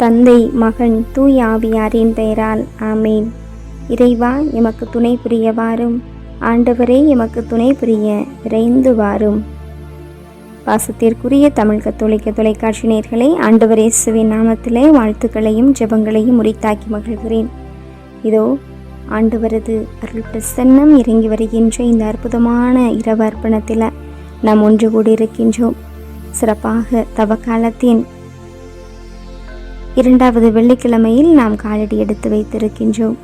தந்தை மகன் தூய் ஆவியாரின் பெயரால். ஆமேன். இறைவா எமக்கு துணை புரிய வாரும் ஆண்டவரே எமக்கு துணை புரிய விரைந்து வாரும் பாசத்திற்குரிய தமிழ் கத்தோலிக்க தொலைக்காட்சி நேர்களை ஆண்டவர் இயேசுவின் நாமத்திலே வாழ்த்துக்களையும் ஜெபங்களையும் உரித்தாக்கி மகிழ்கிறேன். இதோ ஆண்டவரது அருள் பிரசன்னம் இறங்கி வருகின்ற இந்த அற்புதமான இரவு அர்ப்பணத்தில் நாம் ஒன்று கூடி இருக்கின்றோம் சிறப்பாக தவக்காலத்தின் இரண்டாவது வெள்ளிக்கிழமையில் நாம் காலடி எடுத்து வைத்திருக்கின்றோம்.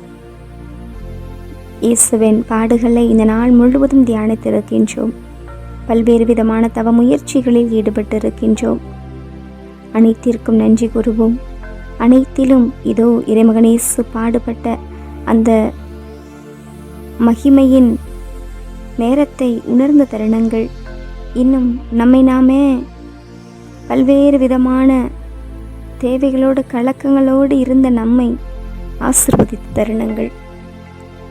இயேசுவின் பாடுகளை இந்த நாள் முழுவதும் தியானித்திருக்கின்றோம். பல்வேறு விதமான தவ முயற்சிகளில் ஈடுபட்டிருக்கின்றோம். அனைத்திற்கும் நன்றி கூறுவோம். அனைத்திலும் இதோ இறைமகனேசு பாடுபட்ட அந்த மகிமையின் நேரத்தை உணர்ந்த தருணங்கள். இன்னும் நம்மை நாமே பல்வேறு விதமான தேவைகளோடு கலக்கங்களோடு இருந்த நம்மை ஆசிர்வதித்த தருணங்கள்.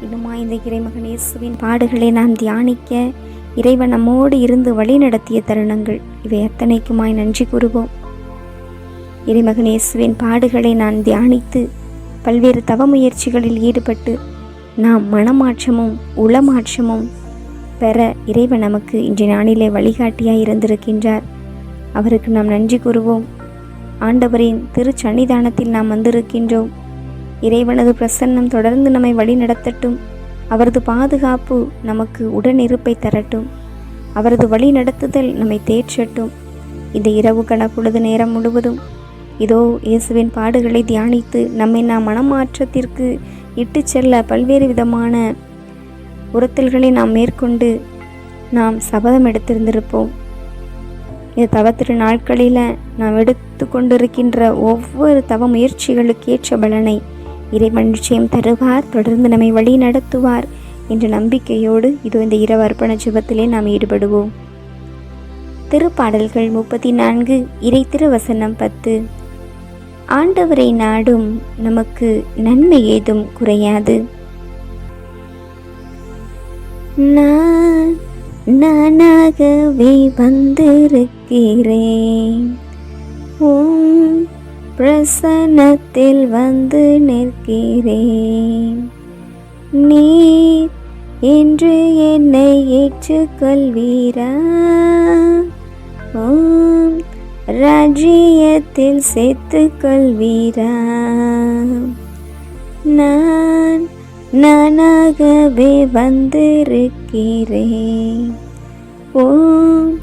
இன்னுமா இந்த இறைமகன் இயேசுவின் பாடுகளை நாம் தியானிக்க இறைவன் நம்மோடு இருந்து வழி நடத்திய தருணங்கள். இவை அத்தனைக்குமாய் நன்றி கூறுவோம். இறைமகன் இயேசுவின் பாடுகளை நான் தியானித்து பல்வேறு தவ முயற்சிகளில் ஈடுபட்டு நாம் மனமாற்றமும் உளமாற்றமும் பெற இறைவன் நமக்கு இன்றைய நாளிலே வழிகாட்டியாய் இருந்திருக்கின்றார். அவருக்கு நாம் நன்றி கூறுவோம். ஆண்டவரின் திருச்சன்னிதானத்தில் நாம் வந்திருக்கின்றோம். இறைவனது பிரசன்னம் தொடர்ந்து நம்மை வழி நடத்தட்டும் அவரது பாதுகாப்பு நமக்கு உடனிருப்பை தரட்டும். அவரது வழி நடத்துதல் நம்மை தேற்றட்டும். இந்த இரவு கணப்பொழுது நேரம் முழுவதும் இதோ இயேசுவின் பாடுகளை தியானித்து நம்மை நாம் மனமாற்றத்திற்கு இட்டு செல்ல பல்வேறு விதமான உரத்தல்களை நாம் மேற்கொண்டு நாம் சபதம் எடுத்திருந்திருப்போம். இந்த தவத்திரு நாட்களில் நாம் எடுத்து கொண்டிருக்கின்ற ஒவ்வொரு தவ முயற்சிகளுக்கேற்ற பலனை இறைவன் நிச்சயம் தருவார் தொடர்ந்து நம்மை வழி நடத்துவார் என்ற நம்பிக்கையோடு இதோ இந்த இரவு அர்ப்பண ஜபத்திலே நாம் ஈடுபடுவோம். திருப்பாடல்கள் முப்பத்தி நான்கு இறை திருவசனம் பத்து. ஆண்டவரை நாடும் நமக்கு நன்மை ஏதும் குறையாது. நான் நானாகவே வந்திருக்கிறேன். உம் பிரசன்னத்தில் வந்து நிற்கிறேன். நீ என்று என்னை ஏற்றுக்கொள்வீரா? உம் ராஜ்யத்தில் சேர்த்துக்கொள்வீரா? நான் நானாகவே வந்திருக்கிறேன் ஓம்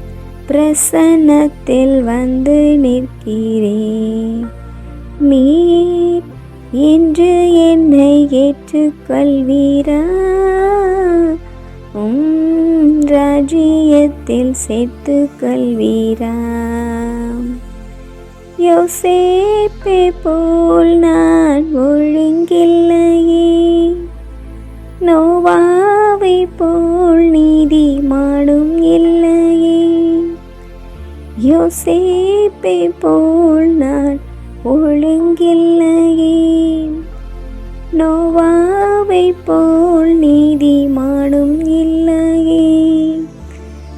பிரசன்னத்தில் வந்து நிற்கிறேன் நீர் இன்று என்னை ஏற்றுக்கொள்வீரா? உம் ராஜ்யத்தில் சேர்த்து கொள்வீரா யோசேப்பே போல் நான் ஒழுங்கில்லையே. நோவாவை போல் நீதி மாடும் இல்லையே யோசேப்பை போல் நான் ஒழுங்கில்லையே. நோவாவை போல் நீதி மாடும் இல்லையே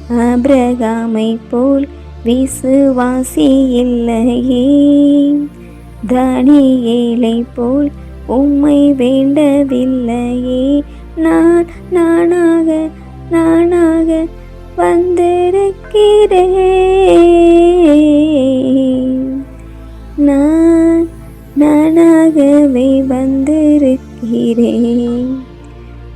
அபிரகாமை போல் விசுவாசி இல்லையே தானியேலை போல் உம்மை வேண்டவில்லையே. நான் நானாக நானாக வந்திருக்கிறேன். நான் நானாகவே வந்திருக்கிறேன்.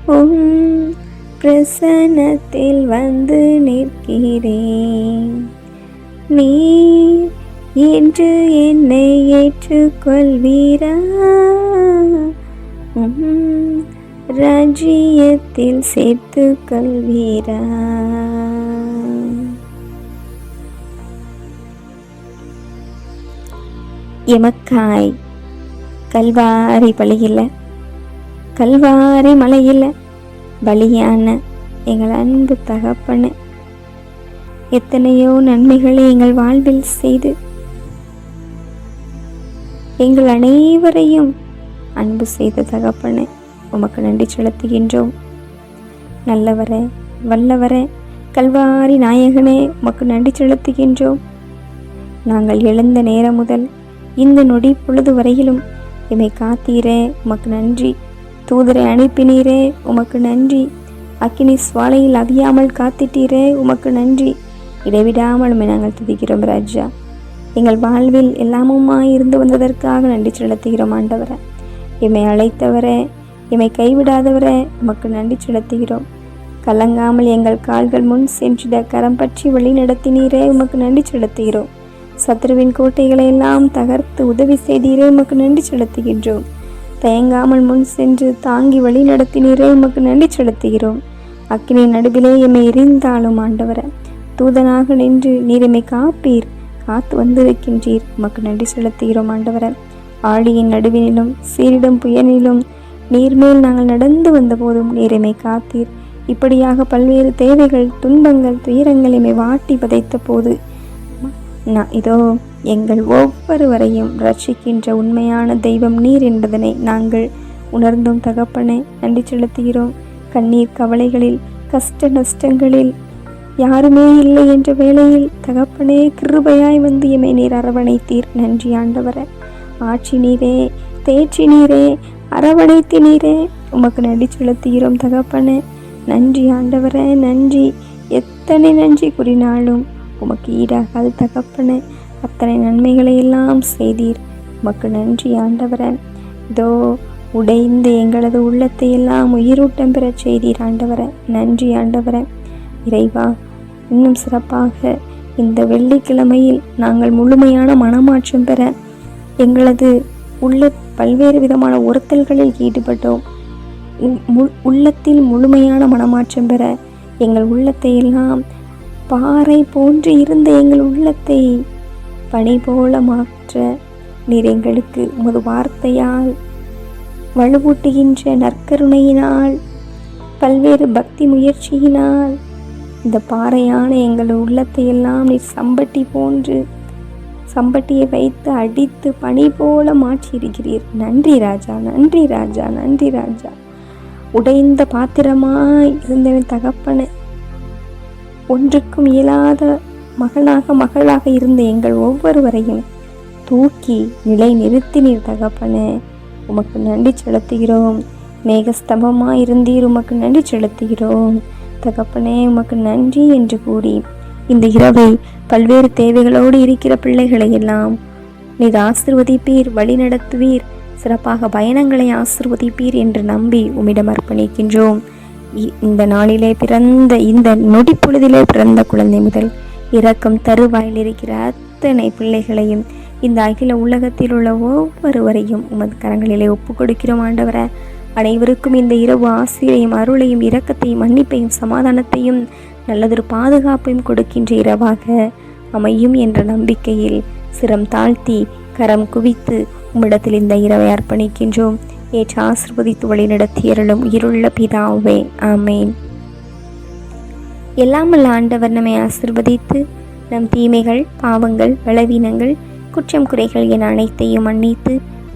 உம் பிரசன்னத்தில் வந்து நிற்கிறேன். நீ என்று என்னை ஏற்றுக்கொள்வீரா? உம் ராஜ்யத்தில் சேர்த்து கொள்வீரா எமக்காய் கல்வாரி பலியில் கல்வாரி மலையில் பலியான எங்கள் அன்பு தகப்பன எத்தனையோ நன்மைகளை எங்கள் வாழ்வில் செய்து எங்கள் அனைவரையும் அன்பு செய்த தகப்பனை உமக்கு நன்றி செலுத்துகின்றோம். நல்லவரே வல்லவரே கல்வாரி நாயகனே உமக்கு நன்றி செலுத்துகின்றோம். நாங்கள் எழுந்த நேரம் முதல் இந்த நொடி பொழுது வரையிலும் எம்மை காத்தீரே உமக்கு நன்றி. தூதரை அனுப்பினீரே உமக்கு நன்றி. அக்கினி சுவாலையில் அவியாமல் காத்திட்டீரே உமக்கு நன்றி. இடைவிடாமல் நாங்கள் துதிக்கிறோம் ராஜா. எங்கள் வாழ்வில் எல்லாமுமாய் இருந்து வந்ததற்காக நன்றி செலுத்துகிறோம் ஆண்டவரே. எம்மை அழைத்தவரே எம்மை கைவிடாதவரே உமக்கு நன்றி செலுத்துகிறோம். கலங்காமல் எங்கள் கால்கள் முன் சென்றிட கரம் பற்றி வழி நடத்தினீரே உமக்கு நன்றி செலுத்துகிறோம். சத்ருவின் கோட்டைகளை எல்லாம் தகர்த்து உதவி செய்தீரே உமக்கு நன்றி செலுத்துகின்றோம். தயங்காமல் முன் சென்று தாங்கி வழி நடத்தினீரே உமக்கு நன்றி செலுத்துகிறோம். அக்கினி நடுவிலே எம்மை எரிந்தாலும் ஆண்டவர. தூதனாக நின்று நீர் எம்மை காப்பீர். காத்து வந்திருக்கின்றீர் உமக்கு நன்றி செலுத்துகிறோம் ஆண்டவர. ஆழியின் நடுவினிலும் சீரிடும் புயலிலும் நீர்மேல் நாங்கள் நடந்து வந்த போதும் காத்தீர். இப்படியாக பல்வேறு தேவைகள் துன்பங்கள் துயரங்கள் எம்மை வாட்டி பதைத்த போது நான் இதோ எங்கள் ஒவ்வொருவரையும் ரட்சிக்கின்ற உண்மையான தெய்வம் நீர் என்பதனை நாங்கள் உணர்ந்தோம் தகப்பனை நன்றி செலுத்துகிறோம். கண்ணீர் கவலைகளில் கஷ்ட நஷ்டங்களில் யாருமே இல்லை என்ற வேளையில் தகப்பனே கிருபையாய் வந்து எம்மை நீர் அரவணைத்தீர். நன்றி ஆண்டவரே. ஆட்சி நீரே தேற்றி நீரே அரவணைத்து நீரே. உமக்கு நடி செலுத்துகிறோம் தகப்பனே. நன்றி ஆண்டவரே நன்றி. எத்தனை நன்றி கூறினாலும் உமக்கு ஈடாகாது தகப்பனே. அத்தனை நன்மைகளை எல்லாம் செய்தீர். உமக்கு நன்றி ஆண்டவரே. இதோ உடைந்த எங்களது உள்ளத்தை எல்லாம் உயிரூட்டம் பெறச் செய்தீர் ஆண்டவரே. நன்றி ஆண்டவரே. இறைவா இன்னும் சிறப்பாக இந்த வெள்ளிக்கிழமையில் நாங்கள் முழுமையான மனமாற்றம் பெற எங்களது உள்ள பல்வேறு விதமான உறுத்தல்களில் ஈடுபட்டோம். மு- உள்ளத்தில் முழுமையான மனமாற்றம் பெற எங்கள் உள்ளத்தை எல்லாம் பாறை போன்று இருந்த எங்கள் உள்ளத்தை பனி போல மாற்ற நீர் எங்களுக்கு உமது வார்த்தையால் வலுவூட்டுகின்ற நற்கருணையினால் பல்வேறு பக்தி முயற்சியினால் இந்த பாறையான எங்கள் உள்ளத்தை எல்லாம் நீர் சம்பட்டி போன்று சம்பட்டியை வைத்து அடித்து பனி போல மாற்றியிருக்கிறீர். நன்றி ராஜா நன்றி ராஜா நன்றி ராஜா. உடைந்த பாத்திரமாய் இருந்தவன் தகப்பனை ஒன்றுக்கும் இயலாத மகனாக மகளாக இருந்த எங்கள் ஒவ்வொருவரையும் தூக்கி நிலை நிறுத்தினீர் தகப்பனே. உமக்கு நன்றி செலுத்துகிறோம். மேகஸ்தம்பமாக இருந்தீர் உமக்கு நன்றி செலுத்துகிறோம். தகப்பனே உமக்கு நன்றி என்று கூறி இந்த இரவை பல்வேறு தேவைகளோடு இருக்கிற பிள்ளைகளை எல்லாம் நீர் ஆசிர்வதிப்பீர் வழி நடத்துவீர் சிறப்பாக பயணங்களை ஆசிர்வதிப்பீர் என்று நம்பி உம்மிடம் அர்ப்பணிக்கின்றோம். இ- இந்த நாளிலே பிறந்த இந்த நொடி பொழுதிலே பிறந்த குழந்தை முதல் இறக்கும் தருவாயில் இருக்கிற அத்தனை பிள்ளைகளையும் இந்த அகில உலகத்தில் உள்ள ஒவ்வொருவரையும் உமது கரங்களிலே ஒப்பு கொடுக்கிறோம் ஆண்டவரே. அனைவருக்கும் இந்த இரவு ஆசிரியையும் அருளையும் இரக்கத்தையும் மன்னிப்பையும் சமாதானத்தையும் நல்லதொரு பாதுகாப்பையும் கொடுக்கின்ற இரவாக அமையும் என்ற நம்பிக்கையில் சிரம் தாழ்த்தி கரம் குவித்து உம்மிடத்தில் இந்த இரவை அர்ப்பணிக்கின்றோம். ஏற்று ஆசிர்வதித்து வழிநடத்தியருளும் இருள்ள பிதாவே. ஆமேன். எல்லாமல்ல ஆண்டவர் நம்மை ஆசிர்வதித்து நம் தீமைகள் பாவங்கள் பலவீனங்கள் குற்றம் குறைகள் என அனைத்தையும் மன்னித்து